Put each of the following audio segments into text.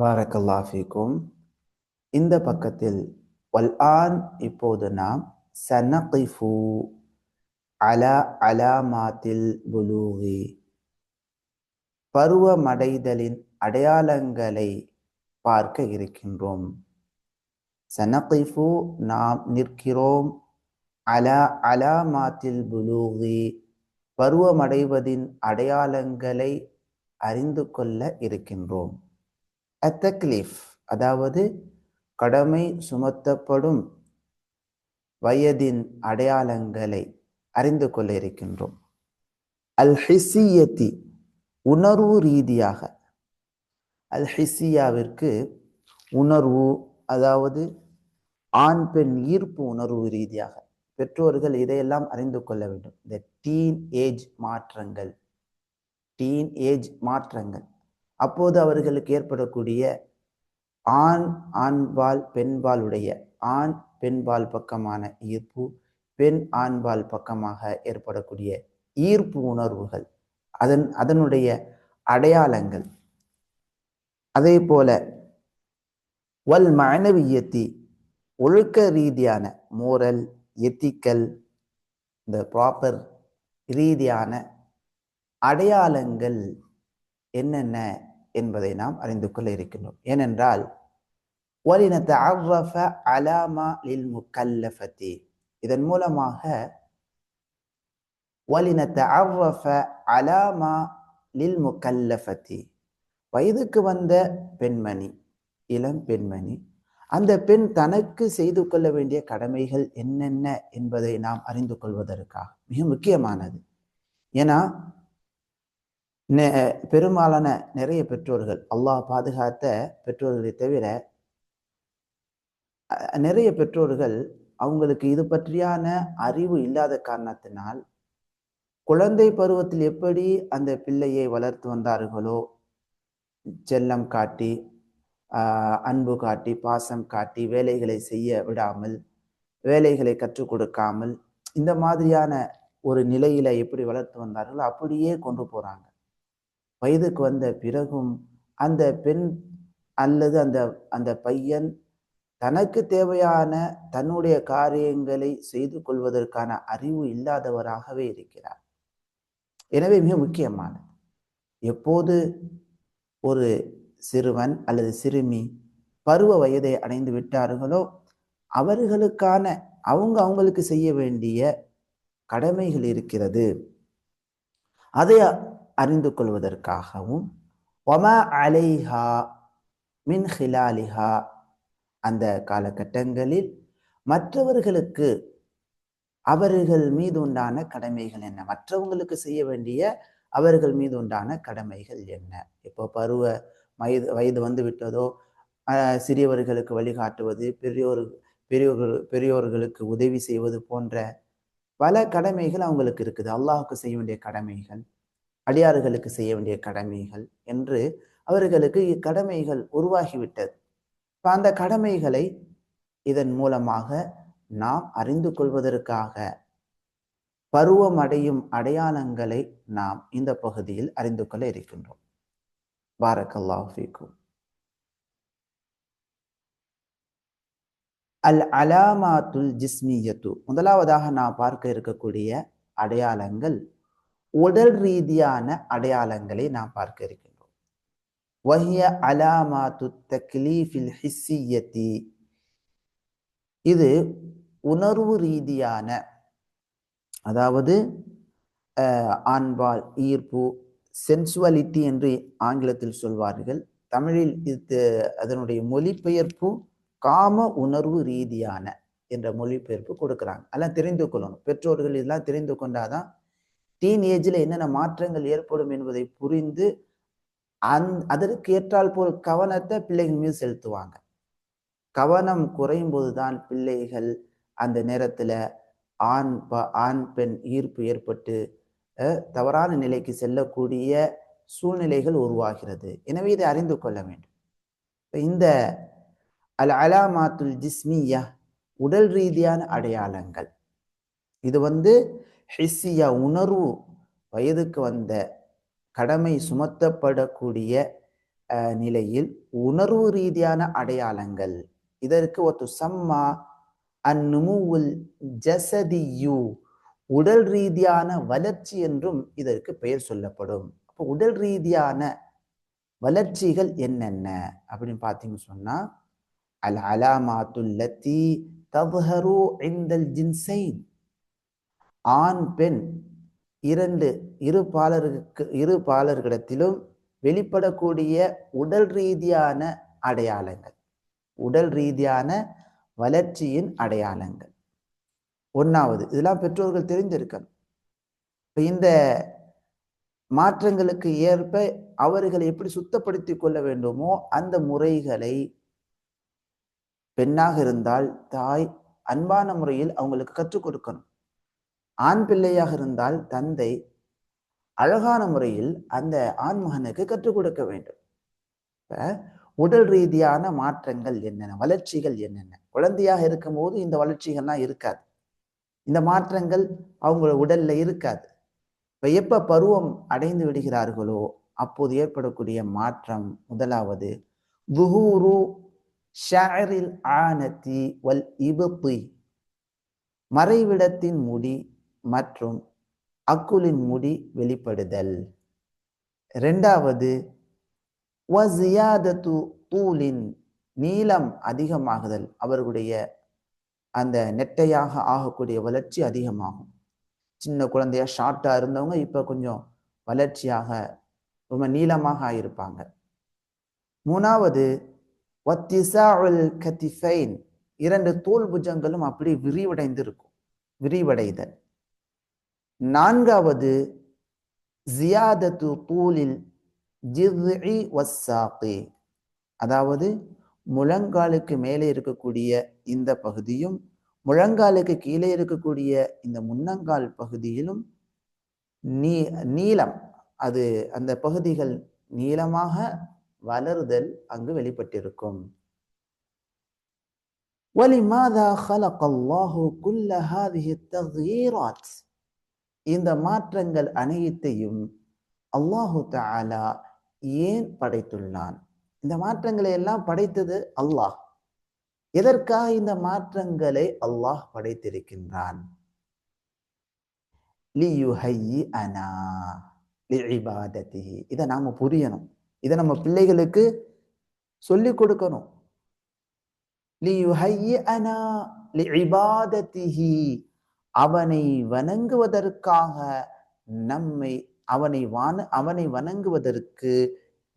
பாரக்கல்லா ஃபீக்கும். இந்த பக்கத்தில் வல் ஆன் இப்போது நாம் சனகிஃபு அலா அலாமாத்தில் புலூகி பருவமடைதலின் அடையாளங்களை பார்க்க இருக்கின்றோம். சனகிஃபு நாம் நிற்கிறோம் அலா அலாமாத்தில் புலூகி பருவமடைவதின் அடையாளங்களை அறிந்து கொள்ள இருக்கின்றோம். அத்தக்லீஃப் அதாவது கடமை சுமத்தப்படும் வயதின் அடையாளங்களை அறிந்து கொள்ள இருக்கின்றோம். அல் ஹிசியத்தி உணர்வு ரீதியாக. அல் ஹிசியாவிற்கு உணர்வு அதாவது ஆண் பெண் ஈர்ப்பு உணர்வு ரீதியாக. பெற்றோர்கள் இதையெல்லாம் அறிந்து கொள்ள வேண்டும். இந்த டீன் ஏஜ் மாற்றங்கள். டீன் ஏஜ் மாற்றங்கள். அப்போது அவர்களுக்கு ஏற்படக்கூடிய ஆண் ஆண்பால் பெண்பாலுடைய ஆண் பெண்பால் பக்கமான ஈர்ப்பு பெண் ஆண்பால் பக்கமாக ஏற்படக்கூடிய ஈர்ப்பு உணர்வுகள். அதன் அதனுடைய அடையாளங்கள். அதே போல வல் மனவியத்தி ஒழுக்க ரீதியான மோரல் எத்திக்கல் இந்த ப்ராப்பர் ரீதியான அடையாளங்கள் என்னென்ன என்பதை நாம் அறிந்து கொள்ள இருக்கின்றோம் ஏனென்றால் وَلِنَتَعَرَّفَ عَلَى مَا لِلْمُكَلَّفَةِ இதன் மூலமாக وَلِنَتَعَرَّفَ عَلَى مَا لِلْمُكَلَّفَةِ வயதுக்கு வந்த பெண்மணி இளம் பெண்மணி அந்த பெண் தனக்கு செய்து கொள்ள வேண்டிய கடமைகள் என்னென்ன என்பதை நாம் அறிந்து கொள்வதற்காக மிக முக்கியமானது ஏன்னா பெரும்பாலான நிறைய பெற்றோர்கள் அல்லாஹ் பாதுகாத்த பெற்றோர்களை தவிர நிறைய பெற்றோர்கள் அவங்களுக்கு இது பற்றியான அறிவு இல்லாத காரணத்தினால் குழந்தை பருவத்தில் எப்படி அந்த பிள்ளையை வளர்த்து வந்தார்களோ செல்லம் காட்டி அன்பு காட்டி பாசம் காட்டி வேலைகளை செய்ய விடாமல் வேலைகளை கற்றுக் கொடுக்காமல் இந்த மாதிரியான ஒரு நிலையில எப்படி வளர்த்து வந்தார்களோ அப்படியே கொண்டு போறாங்க. வயதுக்கு வந்த பிறகும் அந்த பெண் அல்லது அந்த அந்த பையன் தனக்கு தேவையான தன்னுடைய காரியங்களை செய்து கொள்வதற்கான அறிவு இல்லாதவராகவே இருக்கிறார். எனவே மிக முக்கியமானது. எப்போது ஒரு சிறுவன் அல்லது சிறுமி பருவ வயதை அடைந்து விட்டார்களோ அவர்களுக்கான அவங்க அவங்களுக்கு செய்ய வேண்டிய கடமைகள் இருக்கிறது. அதை அறிந்து கொள்வதற்காகவும் ஒமா அலைஹா மின் ஹிலாலிஹா அந்த காலகட்டங்களில் மற்றவர்களுக்கு அவர்கள் மீது உண்டான கடமைகள் என்ன? மற்றவங்களுக்கு செய்ய வேண்டிய அவர்கள் மீது உண்டான கடமைகள் என்ன? இப்போ பருவ வயது வயது வந்து விட்டதோ சிறியவர்களுக்கு வழிகாட்டுவது பெரியோர் பெரியோர்கள் பெரியோர்களுக்கு உதவி செய்வது போன்ற பல கடமைகள் அவங்களுக்கு இருக்குது. அல்லாஹுக்கு செய்ய வேண்டிய கடமைகள். அடியார்களுக்கு செய்ய வேண்டிய கடமைகள் என்று அவர்களுக்கு இக்கடமைகள் உருவாகிவிட்டது. இப்போ அந்த கடமைகளை இதன் மூலமாக நாம் அறிந்து கொள்வதற்காக பருவமடையும் அடையாளங்களை நாம் இந்த பகுதியில் அறிந்து கொள்ள இருக்கின்றோம். பாரக்கல்லாஃபிக்கும் அல் அலாமாத்துல் ஜிஸ்மியத்து. முதலாவதாக நான் பார்க்க இருக்கக்கூடிய அடையாளங்கள் உடல் ரீதியான அடையாளங்களை நாம் பார்க்க இருக்கின்றோம். வஹிய அலாமா துத்தக்லீஃபில் ஹிஸ்ஸியத்தி. இது உணர்வு ரீதியான அதாவது ஆண்பால் ஈர்ப்பு சென்சுவலிட்டி என்று ஆங்கிலத்தில் சொல்வார்கள். தமிழில் இது அதனுடைய மொழிபெயர்ப்பு காம உணர்வு ரீதியான என்ற மொழிபெயர்ப்பு கொடுக்குறாங்க. அதெல்லாம் தெரிந்து கொள்ளணும். பெற்றோர்கள் இதெல்லாம் தெரிந்து கொண்டாதான் டீன் ஏஜில் என்னென்ன மாற்றங்கள் ஏற்படும் என்பதை புரிந்து அந் அதற்கு ஏற்றால் போல் கவனத்தை பிள்ளைகள் மீது செலுத்துவாங்க. கவனம் குறையும் போதுதான் பிள்ளைகள் அந்த நேரத்தில் ஆண் ப ஆண் பெண் ஈர்ப்பு ஏற்பட்டு தவறான நிலைக்கு செல்லக்கூடிய சூழ்நிலைகள் உருவாகிறது. எனவே இதை அறிந்து கொள்ள வேண்டும். இந்த அல் அலாமாத்துல் ஜிஸ்மியா உடல் ரீதியான அடையாளங்கள். இது வந்து ஹிஸ்ஸியா உணர்வு வயதுக்கு வந்த கடமை சுமத்தப்படக்கூடிய நிலையில் உணர்வு ரீதியான அடையாளங்கள். இதற்கு ஒத்து சம்மா அந்நுமுல் ஜசதியு. உடல் ரீதியான வளர்ச்சி என்றும் இதற்கு பெயர் சொல்லப்படும். அப்போ உடல் ரீதியான வளர்ச்சிகள் என்னென்ன? அப்படின்னு பார்த்தீங்கன்னு சொன்னா அல் அலாமாத்துல்லத்தி தவ்ஹரு இந்தல் ஜின்சைன். ஆண் பெண் இரண்டு இரு பாலருக்கு இரு பாலர்களிடத்திலும் வெளிப்படக்கூடிய உடல் ரீதியான அடையாளங்கள். உடல் ரீதியான வளர்ச்சியின் அடையாளங்கள். ஒன்றாவது இதெல்லாம் பெற்றோர்கள் தெரிந்திருக்கணும். இப்போ இந்த மாற்றங்களுக்கு ஏற்ப அவர்களை எப்படி சுத்தப்படுத்தி கொள்ள வேண்டுமோ அந்த முறைகளை பெண்ணாக இருந்தால் தாய் அன்பான முறையில் அவங்களுக்கு கற்றுக் கொடுக்கணும். ஆண் பிள்ளையாக இருந்தால் தந்தை அழகான முறையில் அந்த ஆண் மகனுக்கு கற்றுக் கொடுக்க வேண்டும். இப்ப உடல் ரீதியான மாற்றங்கள் என்னென்ன வளர்ச்சிகள் என்னென்ன? குழந்தையாக இருக்கும்போது இந்த வளர்ச்சிகள்லாம் இருக்காது. இந்த மாற்றங்கள் அவங்களோட உடல்ல இருக்காது. இப்ப எப்ப பருவம் அடைந்து விடுகிறார்களோ அப்போது ஏற்படக்கூடிய மாற்றம் முதலாவது துஹூரு ஷாரில் ஆனத்தி வல் இபுத்தி மறைவிடத்தின் முடி மற்றும் அக்குலின் முடி வெளிப்படுதல். ரெண்டாவது வசியாதத்து தூலின் நீளம் அதிகமாகுதல் அவர்களுடைய அந்த நெட்டையாக ஆகக்கூடிய வளர்ச்சி அதிகமாகும். சின்ன குழந்தையா ஷார்ட்டாக இருந்தவங்க இப்போ கொஞ்சம் வளர்ச்சியாக ரொம்ப நீளமாக ஆயிருப்பாங்க. மூணாவது வத்திசாஉல் கத்திஃபைன் இரண்டு தோல் புஜங்களும் அப்படி விரிவடைந்து இருக்கும் விரிவடைதல். நான்காவது ஜியாதத்து தூலில் ஜிர்இ வஸ்ஸாகி அதாவது முழங்காலுக்கு மேலே இருக்கக்கூடிய இந்த பகுதியும் முழங்காலுக்கு கீழே இருக்கக்கூடிய இந்த முன்னங்கால் பகுதியிலும் நீ நீளம் அது அந்த பகுதிகள் நீளமாக வளருதல் அங்கு வெளிப்பட்டிருக்கும் ولماذا خلق الله كل هذه التغييرات இந்த மாற்றங்கள் அனைத்தையும் அல்லாஹு தாலா ஏன் படைத்துள்ளான்? இந்த மாற்றங்களை எல்லாம் படைத்தது அல்லாஹ். எதற்காக இந்த மாற்றங்களை அல்லாஹ் படைத்திருக்கின்றான்? இதை நாம புரியணும். இதை நம்ம பிள்ளைகளுக்கு சொல்லிக் கொடுக்கணும். அவனை வணங்குவதற்காக நம்மை அவனை வான அவனை வணங்குவதற்கு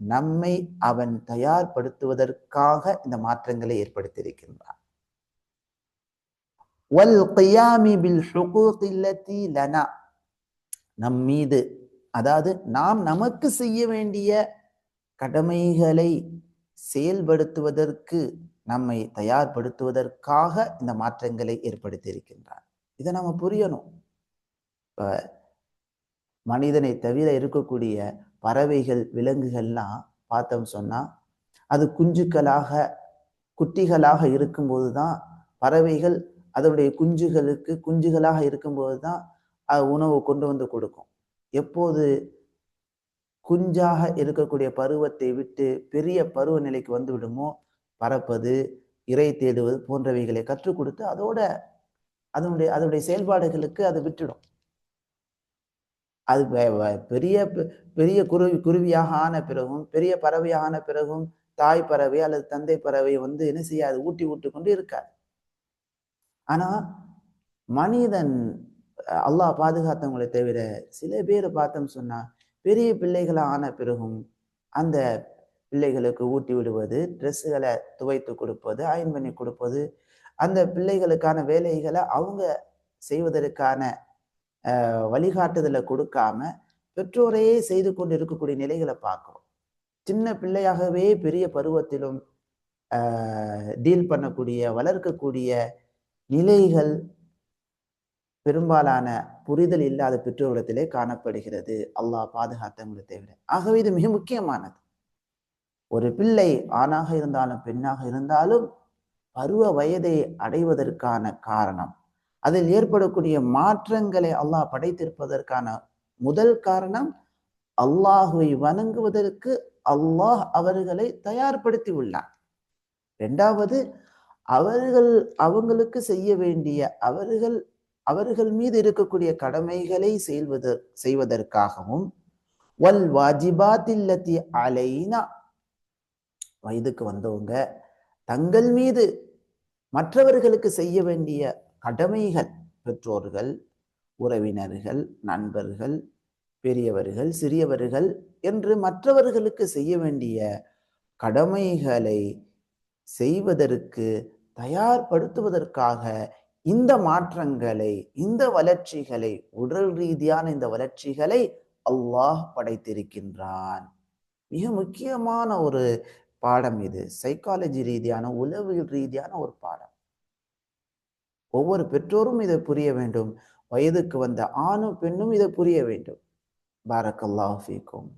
நம்மை அவன் தயார்படுத்துவதற்காக இந்த மாற்றங்களை ஏற்படுத்தியிருக்கின்றான். நம் மீது அதாவது நாம் நமக்கு செய்ய வேண்டிய கடமைகளை செயல்படுத்துவதற்கு நம்மை தயார்படுத்துவதற்காக இந்த மாற்றங்களை ஏற்படுத்தியிருக்கின்றான். இதை நம்ம புரியணும். இப்போ மனிதனை தவிர இருக்கக்கூடிய பறவைகள் விலங்குகள்லாம் பார்த்தோம் சொன்னால் அது குஞ்சுக்களாக குட்டிகளாக இருக்கும்போது தான் பறவைகள் அதனுடைய குஞ்சுகளுக்கு குஞ்சுகளாக இருக்கும்போது தான் உணவு கொண்டு வந்து கொடுக்கும். எப்போது குஞ்சாக இருக்கக்கூடிய பருவத்தை விட்டு பெரிய பருவ நிலைக்கு வந்து விடுமோ பறப்பது இறை தேடுவது போன்றவைகளை கற்றுக் கொடுத்து அதோட அதனுடைய அதனுடைய செயல்பாடுகளுக்கு அது விட்டுடும். அது பெரிய பெரிய குருவி குருவியாக ஆன பிறகும் பெரிய பறவையாக ஆன பிறகும் தாய் பறவை அல்லது தந்தை பறவை வந்து என்ன செய்யாது? ஊட்டி ஊட்டி கொண்டு இருக்காது. ஆனா மனிதன் அல்லாஹ் பாதுகாத்தவங்களை தவிர சில பேர் பார்த்தோம் சொன்னா பெரிய பிள்ளைகளாக ஆன பிறகும் அந்த பிள்ளைகளுக்கு ஊட்டி விடுவது ட்ரெஸ்ஸுகளை துவைத்து கொடுப்பது அயன் பண்ணி கொடுப்பது அந்த பிள்ளைகளுக்கான வேலைகளை அவங்க செய்வதற்கான வழிகாட்டுதலை கொடுக்காம பெற்றோரையே செய்து கொண்டு இருக்கக்கூடிய நிலைகளை பார்க்குறோம். சின்ன பிள்ளையாகவே பெரிய பருவத்திலும் டீல் பண்ணக்கூடிய வளர்க்கக்கூடிய நிலைகள் பெரும்பாலான புரிதல் இல்லாத பெற்றோரிடத்திலே காணப்படுகிறது. அல்லாஹ் பாதுகாத்தவங்களை தவிர. ஆகவே இது மிக முக்கியமானது. ஒரு பிள்ளை ஆணாக இருந்தாலும் பெண்ணாக இருந்தாலும் பருவ வயதை அடைவதற்கான காரணம். அதில் ஏற்படக்கூடிய மாற்றங்களை அல்லாஹ் படைத்திருப்பதற்கான முதல் காரணம் அல்லாஹுவை வணங்குவதற்கு அல்லாஹ் அவர்களை தயார்படுத்தி உள்ளான். ரெண்டாவது அவர்கள் அவங்களுக்கு செய்ய வேண்டிய அவர்கள் அவர்கள் மீது இருக்கக்கூடிய கடமைகளை செய்வது செய்வதற்காகவும் வல் வாஜிபாத்தில்லத்தி அலைனா வயதுக்கு வந்தவங்க தங்கள் மீது மற்றவர்களுக்கு செய்ய வேண்டிய கடமைகள் பெற்றோர்கள் உறவினர்கள் நண்பர்கள் பெரியவர்கள் சிறியவர்கள் என்று மற்றவர்களுக்கு செய்ய வேண்டிய கடமைகளை செய்வதற்கு தயார்படுத்துவதற்காக இந்த மாற்றங்களை இந்த வளர்ச்சிகளை உடல் ரீதியான இந்த வளர்ச்சிகளை அல்லாஹ் படைத்திருக்கின்றான். மிக முக்கியமான ஒரு பாடம் இது. சைக்காலஜி ரீதியான உளவியல் ரீதியான ஒரு பாடம். ஒவ்வொரு பெற்றோரும் இதை புரிய வேண்டும். வயதுக்கு வந்த ஆணும் பெண்ணும் இதை புரிய வேண்டும். பாரக்கல்லாஹ் ஃபீக்கும்.